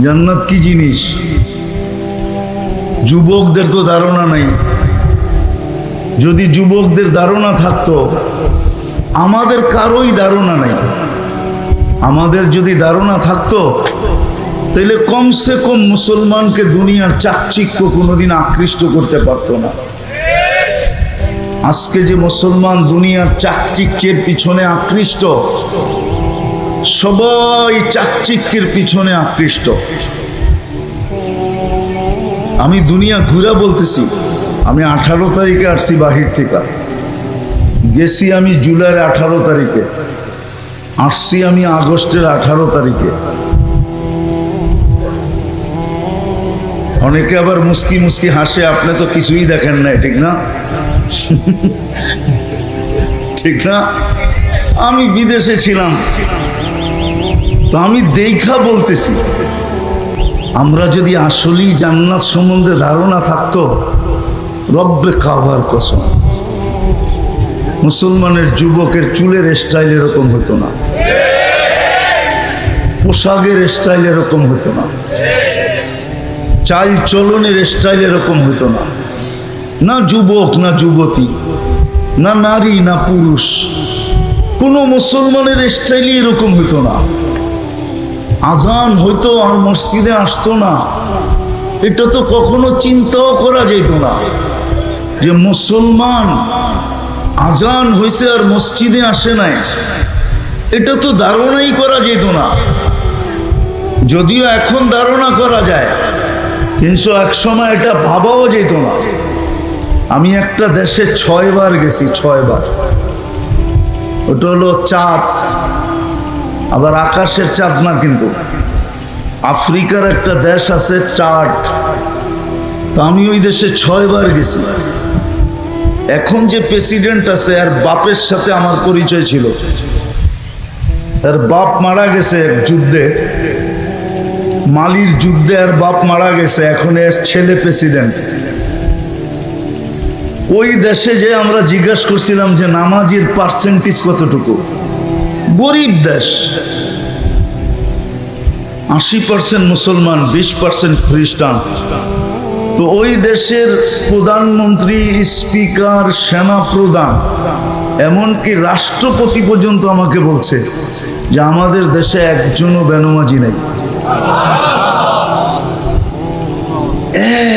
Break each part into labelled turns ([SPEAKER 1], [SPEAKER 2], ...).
[SPEAKER 1] জান্নাত কি জিনিস? যুবকদের তো ধারণা নাই। যদি যুবকদের ধারণা থাকতো, আমাদের কারোই ধারণা নাই। আমাদের যদি ধারণা থাকতো, তাহলে কমসে কম মুসলমানকে দুনিয়ার চাকচিক্য কোনোদিন আকৃষ্ট করতে পারতো না। আজকে যে মুসলমান দুনিয়ার চাকচিক্যের পিছনে আকৃষ্ট সবাই চাকচিক্যের পিছনে আকৃষ্ট। আমি দুনিয়া ঘুরা বলতেছি, আমি আঠারো তারিখে আসছি বাহির থেকে। গেছি আমি জুলাইয়ের আঠারো তারিখে। আসছি আমি আগস্টের আঠারো তারিখে। অনেকে আবার মুস্কি মুস্কি হাসে, আপনি তো কিছুই দেখেন নাই, ঠিক না? ঠিক না? আমি বিদেশে ছিলাম। তো আমি দেখা বলতেছি। আমরা যদি আসলেই জান্নাত সম্বন্ধে ধারণা থাকতো, রব্বে খাবার কসম। মুসলমানের যুবকের চুলের স্টাইল এরকম হতো না। পোশাকের স্টাইল এরকম হতো না। চাল চলনের স্টাইল এরকম হতো না। না যুবক, না যুবতী, না নারী, না পুরুষ। কোনো মুসলমানের স্টাইলই এরকম হতো না। আজান হইতো আর মসজিদে আসতো না। এটা তো কখনো চিন্তাও করা যেত না যে মুসলমান আজান হয়েছে আর মসজিদে আসে নাই। এটা তো ধারণাই করা যেত না। যদিও এখন ধারণা করা যায়, কিন্তু এক সময় এটা ভাবাও যেত না। আমি একটা দেশে ছয়বার গেছি, ছয়বার। ওটা হলো চাঁদ। আবার আকাশের চাঁদ না কিন্তু। আফ্রিকার একটা দেশ আছে চাট তো আমি ওই দেশে ছয়বার গেছি। এখন যে প্রেসিডেন্ট আছে, আর বাপের সাথে আমার পরিচয় ছিল। তার বাপ মারা গেছে এক যুদ্ধে। মালির যুদ্ধে আর বাপ মারা গেছে, এখন এর ছেলে প্রেসিডেন্ট। ওই দেশে যে আমরা জিজ্ঞাসা করছিলাম যে নামাজির পার্সেন্টেজ কতটুকু? গরিব দেশ, আশি পার্সেন্ট মুসলমান, বিশ পার্সেন্ট খ্রিস্টান। তো ওই দেশের প্রধানমন্ত্রী, স্পিকার সেনা প্রধান এমনকি রাষ্ট্রপতি পর্যন্ত আমাকে বলছে যে আমাদের দেশে একজনও বেনমাজি নেই।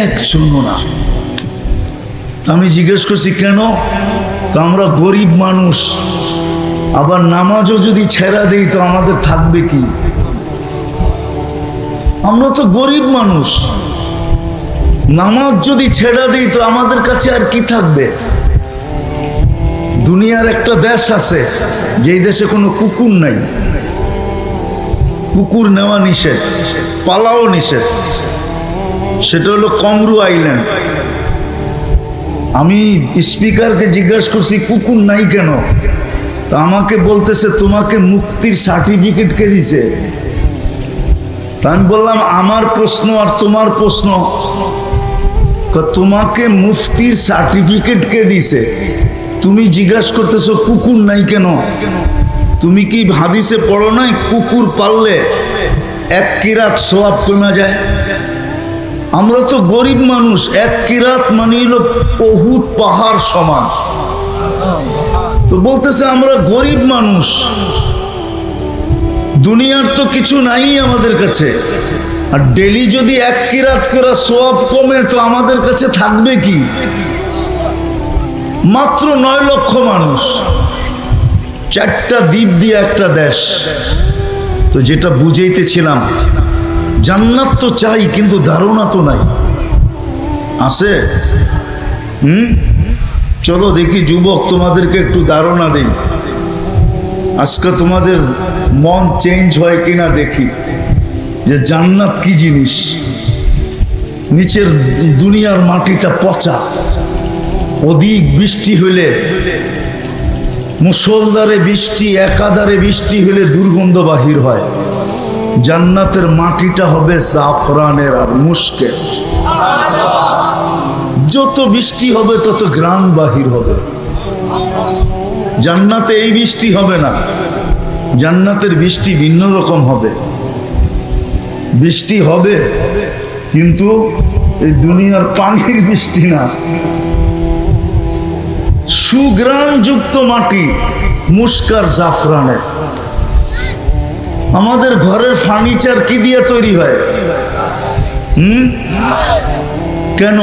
[SPEAKER 1] একজনও না। আমি জিজ্ঞেস করছি, কেন? তো আমরা গরিব মানুষ। আবার নামাজও যদি ছেড়া দিই তো আমাদের থাকবে কি? আমরা তো গরিব মানুষ। নামাজ যদি ছেড়া দিই তো আমাদের কাছে আর কি থাকবে? দুনিয়ার একটা দেশ আছে, যেই দেশে কোনো কুকুর নাই। কুকুর নেওয়া নিষেধ, পালাও নিষেধ। সেটা হলো কমরু আইল্যান্ড। আমি স্পিকারকে জিজ্ঞাসা করছি, কুকুর নাই কেন? তা আমাকে বলতেছে, তোমাকে মুক্তির সার্টিফিকেট কে দিছে? তা আমি বললাম, আমার প্রশ্ন আর তোমার প্রশ্ন। তোমাকে মুফতির সার্টিফিকেট কে দিছে? তুমি জিজ্ঞাসা করতেছো, কুকুর নাই কেন? তুমি কি হাদিসে পড়ো নাই, কুকুর পাললে এক কিরাত সোয়াব কমা যায়? আমরা তো গরিব মানুষ, এক কিরাত মানে বহুত পাহাড় সমান। তো বলতেছে, আমরা গরিব মানুষ। দুনিয়ার তো কিছু নাই আমাদের কাছে। আর ডেলি যদি এক কিরাত করে সোয়াব কমে, তো আমাদের কাছে থাকবে কি? মাত্র নয় লক্ষ মানুষ। চারটা দ্বীপ দিয়ে একটা দেশ। তো যেটা বুঝাইতেছিলাম, জান্নাত তো চাই, কিন্তু ধারণা তো নাই। আছে? হুম? চলো দেখি যুবক, তোমাদেরকে একটু ধারণা দেই। আজকে তোমাদের মন চেঞ্জ হয় কিনা দেখি। যে জান্নাত কি জিনিস? নিচের দুনিয়ার মাটিটা পচা। অধিক বৃষ্টি হইলে মুসলদারে বৃষ্টি একাদারে বৃষ্টি হলে দুর্গন্ধ বাহির হয়। জান্নাতের মাটিটা হবে জাফরানের আর মুস্কের যত বৃষ্টি হবে, তত গ্রাম বাহির হবে। জান্নাতে এই বৃষ্টি হবে না। জান্নাতের বৃষ্টি ভিন্ন রকম হবে। বৃষ্টি হবে, কিন্তু এই দুনিয়ার পানির বৃষ্টি না। সুগ্রামযুক্ত মাটি মুস্কার জাফরানের। আমাদের ঘরের ফার্নিচার কি দিয়ে তৈরি হয়? হুম? কেন?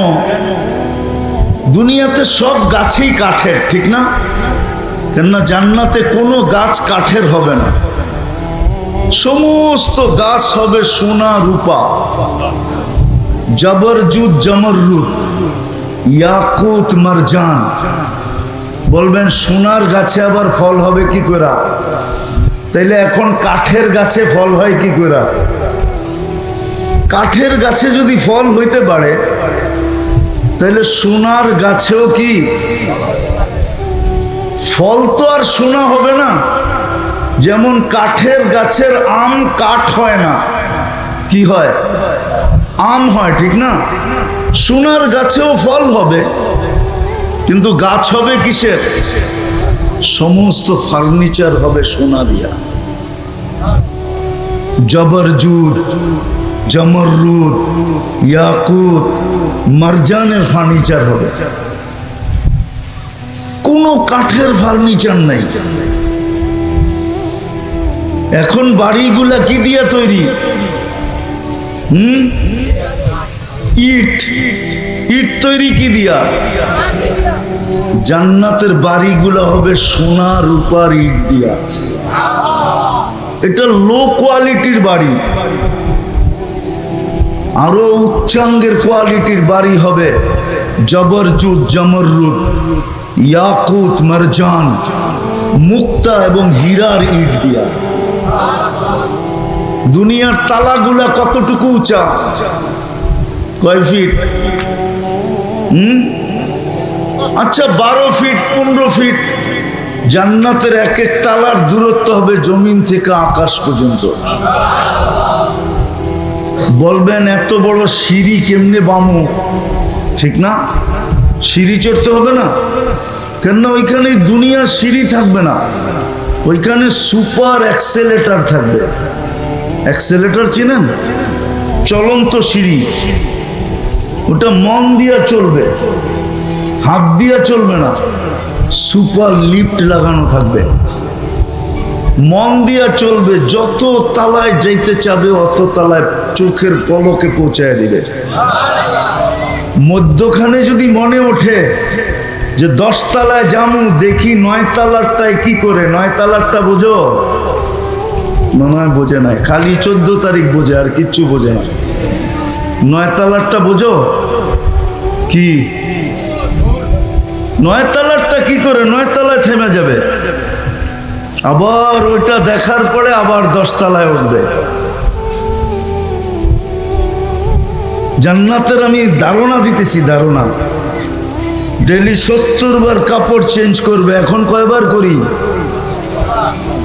[SPEAKER 1] দুনিয়াতে সব গাছেই কাঠের, ঠিক না? কেননা জান্নাতে কোনো গাছ কাঠের হবে না। সমস্ত গাছ হবে সোনা রূপা। জবরজুদ জমররুদ ইয়াকুত মারজান। বলবেন, সোনার গাছে আবার ফল হবে কি করে? তাইলে এখন কাঠের গাছে ফল হয় কি করে? কাঠের গাছে যদি ফল হইতে পারে তাহলে সোনার গাছেও কি ফল তো আর সোনা হবে না? যেমন কাঠের গাছের আম কাঠ হয় না। কি হয়? আম হয়, ঠিক না? সোনার গাছেও ফল হবে, কিন্তু গাছ হবে কিসের? সমস্ত ফার্নিচার হবে সোনা দিয়া। জবরজুদ, জমরুদ, ইয়াকুত মারজানের ফার্নিচার হবে। কোনো কাঠের ফার্নিচার নাই। এখন বাড়িগুলা কি দিয়া তৈরি? হুম? ইট। ইট তৈরি কি দিয়া? জান্নাতের বাড়িগুলো হবে সোনা রূপার ইট দিয়া। এটা লো কোয়ালিটির বাড়ি। আরও উচ্চাঙ্গের কোয়ালিটির বাড়ি হবে। জবরজুদ জমররুদ ইয়াকুত, মারজান, মুক্তা এবং হীরার ইট দিয়া। দুনিয়ার তালাগুলা কতটুকু উঁচা? কয় ফিট? হুম? আচ্ছা বারো ফিট, পনেরো ফিট। জান্নাতের এক এক তালার দূরত্ব হবে জমিন থেকে আকাশ পর্যন্ত। বলবেন, এত বড় সিঁড়ি কেমনে বামু? ঠিক না? সিঁড়ি চড়তে হবে না। কেননা ওইখানে দুনিয়ার সিঁড়ি থাকবে না। ওইখানে সুপার অ্যাক্সেলেটার থাকবে। অ্যাক্সেলেটার চিনেন? চলন্ত সিঁড়ি। ওটা মন দিয়া চলবে, হাত দিয়া চলবে না। সুপার লিফট লাগানো থাকবে। মন দিয়া চলবে, যত তালায় যাইতে চাবে, অত তালায় চোখের পলকে পৌঁছায় দিবে। মধ্যখানে যদি মনে ওঠে যে দশ তালায় জামু দেখি নয় তালারটায় কি করে? নয় তালারটা বোঝো? হয় বোঝে নাই। খালি চোদ্দ তারিখ বোঝে, আর কিচ্ছু বোঝে না। নয় তালারটা বোঝো? কি? নয় তালারটা কি করে? নয় তালায় থেমে যাবে। আবার ওইটা দেখার পরে আবার দশ তালায় উঠবে। জান্নাতের আমি ধারণা দিতেছি, ধারণা। ডেলি সত্তর বার কাপড় চেঞ্জ করবে, এখন কয়বার করি?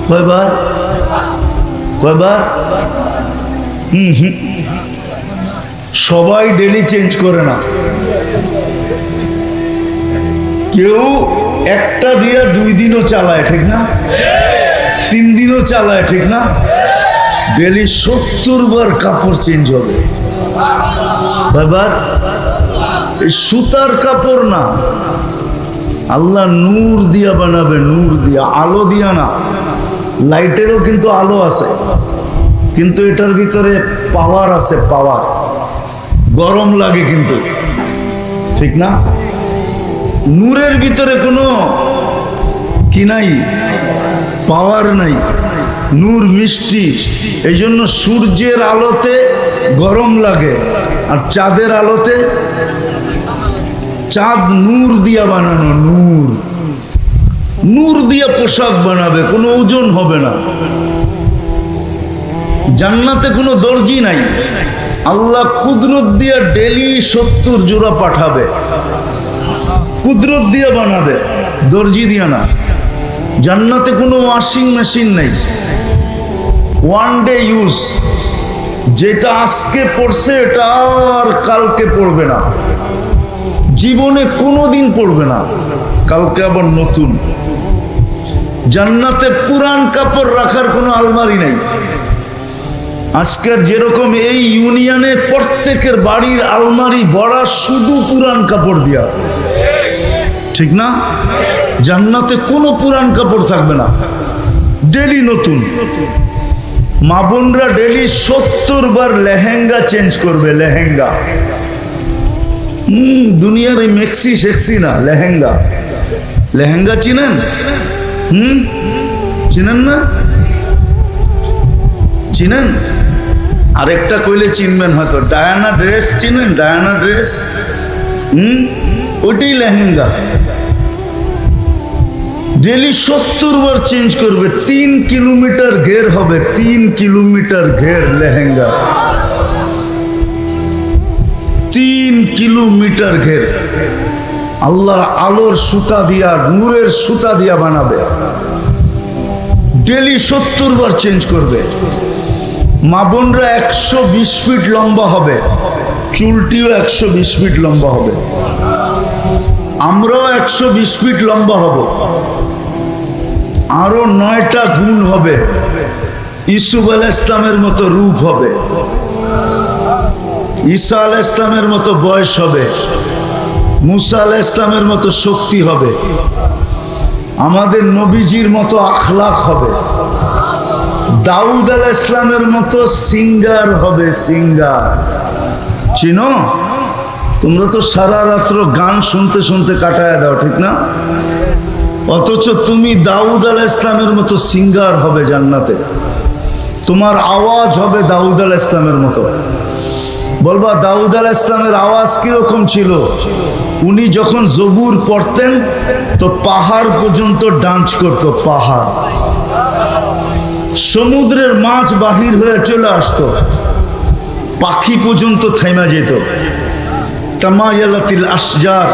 [SPEAKER 1] কয়বার? কয়বার? হুম হুম। সবাই ডেলি চেঞ্জ করে না। কেউ একটা দিয়ে দুই দিনও চালায়, ঠিক না? তিন দিনও চালায়, ঠিক না? ডেলি সত্তর বার কাপড় চেঞ্জ হবে। বাবার সুতার কাপড় না। আল্লাহ নূর দিয়া বানাবে, নূর দিয়া, আলো দিয়া না। লাইটেরও কিন্তু আলো আছে, কিন্তু এটার ভিতরে পাওয়ার আছে পাওয়ার গরম লাগে কিন্তু, ঠিক না? নূরের ভিতরে কোনো কি নাই? পাওয়ার নাই। নূর মিষ্টি। এই জন্য সূর্যের আলোতে গরম লাগে। আর চাঁদের আলোতে চাঁদ নূর দিয়া বানানো নূর। নূর দিয়া পোশাক বানাবে, কোনো ওজন হবে না। জান্নাতে কোনো দর্জি নাই। আল্লাহ কুদরত দিয়া ডেলি সত্তর জোড়া পাঠাবে। কুদরত দিয়ে বানাবে, দর্জি দিয়ে না। জান্নাতে কোনো ওয়াশিং মেশিন নেই। ওয়ান ডে ইউজ যেটা আজকে পড়ছে, এটা আর কালকে পড়বে না। জীবনে কোনো দিন পড়বে না। কালকে আবার নতুন। জান্নাতে পুরান কাপড় রাখার কোনো আলমারি নেই। আজকের যেরকম এই ইউনিয়নে প্রত্যেকের বাড়ির আলমারি বড়া শুধু পুরান কাপড় দিয়া। ঠিক না? জান্নাতে কোনো পুরান কাপড় থাকবে না। ডেলি নতুন। মা বোনরা ডেলি সত্তর বার লেহেঙ্গা চেঞ্জ করবে, লেহেঙ্গা। হম, দুনিয়ার এই মেক্সি সেক্সি না, লেহেঙ্গা। লেহেঙ্গা চিনেন? হুম? চিনেন না? চিনেন? আরেকটা কইলে চিনবেন হয়তো। ডায়ানা ড্রেস চিনেন? Diana dress? হুম? ওইটাই লেহেঙ্গা। ডেলি সত্তর বার চেঞ্জ করবে, তিন কিলোমিটার ঘের হবে, তিন কিলোমিটার ঘের লেহেঙ্গা। তিন কিলোমিটার ঘের। আল্লাহর আলোর সুতা দিয়া, নূরের সুতা দিয়া বানাবে। ডেলি সত্তর বার চেঞ্জ করবে। মা বোনরা একশো বিশ ফিট লম্বা হবে, চুলটিও একশো বিশ ফিট লম্বা হবে। আমরাও একশো বিশ ফিট লম্বা হব। আরও নয়টা গুণ হবে। ইসুফ আল ইসলামের মতো রূপ হবে। ঈসা আল ইসলামের মতো বয়স হবে। মুসা আল ইসলামের মতো শক্তি হবে। আমাদের নবীজির মতো আখলাক হবে। দাউদ আল ইসলামের মতো সিঙ্গার হবে, সিঙ্গার। চিনো? তোমরা তো সারা রাত্র গান শুনতে শুনতে কাটায় দাও, ঠিক না? অথচ তুমি দাউদ আল ইসলামের মতো সিঙ্গার হবে জান্নাতে। তোমার আওয়াজ হবে দাউদ আল ইসলামের মতো। বলবা, দাউদ আল ইসলামের আওয়াজ কীরকম ছিল? উনি যখন জবুর পড়তেন, তো পাহাড় পর্যন্ত ডান্স করত, পাহাড়। সমুদ্রের মাছ বাহির হয়ে চলে আসতো। পাখি পর্যন্ত থাইমা যেত। তামায়ালাতিল আসজার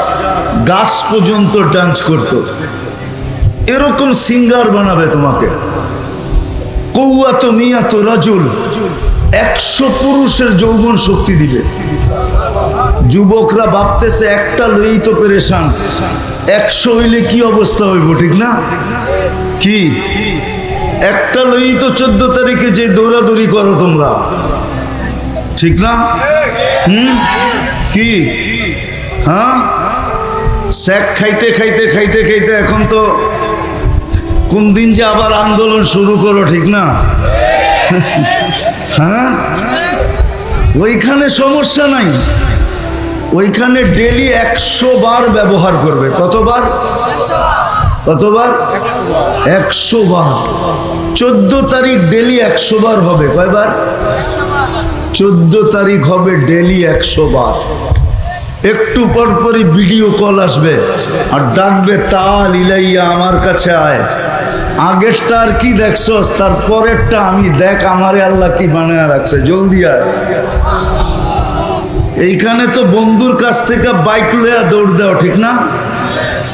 [SPEAKER 1] গাছ পর্যন্ত ডান্স করত। এরকম সিঙ্গার বানাবে তোমাকে। কৌয়াত মিয়াত রাজুল, একশো পুরুষের যৌবন শক্তি দিবে। যুবকরা ভাবতেছে, একটা লই তো পেরেশান। একশো হইলে কি অবস্থা হইব, ঠিক না? কি? একটা লই তো চোদ্দ তারিখে যে দৌড়াদৌড়ি করো তোমরা। ঠিক না? হুম? কি? হ্যাঁ? স্যাক খাইতে খাইতে খাইতে খাইতে এখন তো কোন দিন যে আবার আন্দোলন শুরু করো, ঠিক না? হ্যাঁ? ওইখানে সমস্যা নাই। ওইখানে ডেলি একশো বার ব্যবহার করবে। কতবার? কতবার? একশো বার। চোদ্দ তারিখ ডেলি একশো বার হবে। কয়বার? চোদ্দ তারিখ হবে ডেলি একশো বার। একটু পর পরই ভিডিও কল আসবে আর ডাকবে, তাল ইলাইয়া আমার কাছে আয়। আগেরটা আর কি দেখছস? তার পরেরটা আমি দেখ, আমারে আল্লাহ কি বানায় রাখছে। জলদি আয়। এইখানে তো বন্ধুর কাছ থেকে বাইক লইয়া দৌড় দাও ঠিক না?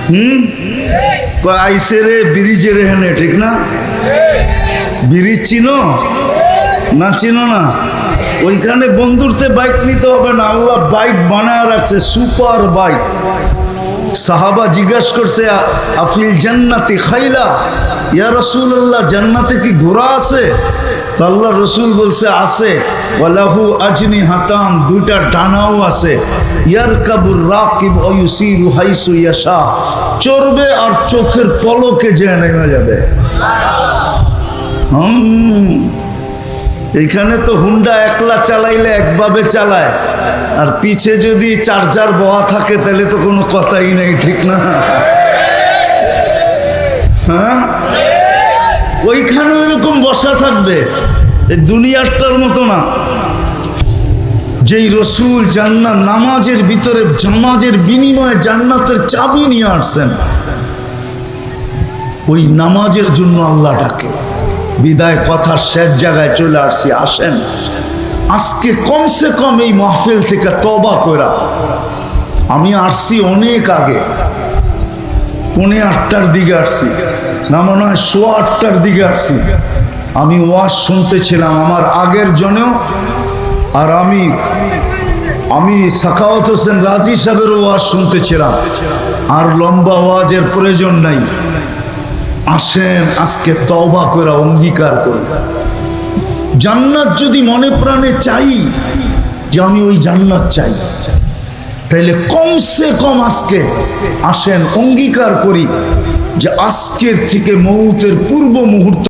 [SPEAKER 1] হুম? আইসে রে, ব্রিজে রে হেনে, ঠিক না? ব্রিজ চিনো? না চিনো না? ওইখানে বন্ধুরতে বাইক নিতে হবে না। আল্লাহ বাইক বানায় রাখছে সুপার বাইক সাহাবা জিজ্ঞাসা করছে "আ- আফিল জান্নাতি খাইলা? ইয়া রসুল্লাহ জান্নাতে কি ঘোড়া আছে? তো আল্লাহ রসুল বলছে, আছে। ওয়ালাহু আজনি হাতান, দুইটা ডানাও আছে। ইয়ার কাবুর রাকিব অয়ুসিরু হাইসু ইয়াশা। চড়বে আর চোখের পলকে যে নেমে যাবে। হুম। এখানে তো হুন্ডা একলা চালাইলে একভাবে চালায়। আর পিছে যদি চার্জার বহা থাকে, তাহলে তো কোনো কথাই নেই, ঠিক না? হ্যাঁ? ওইখানে এরকম বসা থাকবে। এই দুনিয়ারটার মতো না। যেই রসুল জান্নাত নামাজের ভিতরে, জামাজের বিনিময়ে জান্নাতের চাবি নিয়ে আসছেন, ওই নামাজের জন্য আল্লাহ ডাকে। বিদায় কথার শেষ জায়গায় চলে আসছি, আসেন। আজকে কমসে কম এই মাহফিল থেকে তবা করা আমি আসছি অনেক আগে। পৌনে আটটার দিকে আসছি। না মনে হয় সোয়া আটটার দিকে আসছি। আমি ওয়াজ শুনতেছিলাম আমার আগের জনেও। আর আমি আমি সাখাওয়াত হোসেন রাজি সাহেবের ওয়াজ শুনতেছিলাম। আর লম্বা ওয়াজের প্রয়োজন নাই। আসেন, আজকে তবা করে অঙ্গীকার করি। জান্নাত যদি মনে প্রাণে চাই, যে আমি ওই জান্নাত চাই। তাইলে কমসে কম আজকে আসেন, অঙ্গীকার করি যে আজকের থেকে মৌতের পূর্ব মুহূর্ত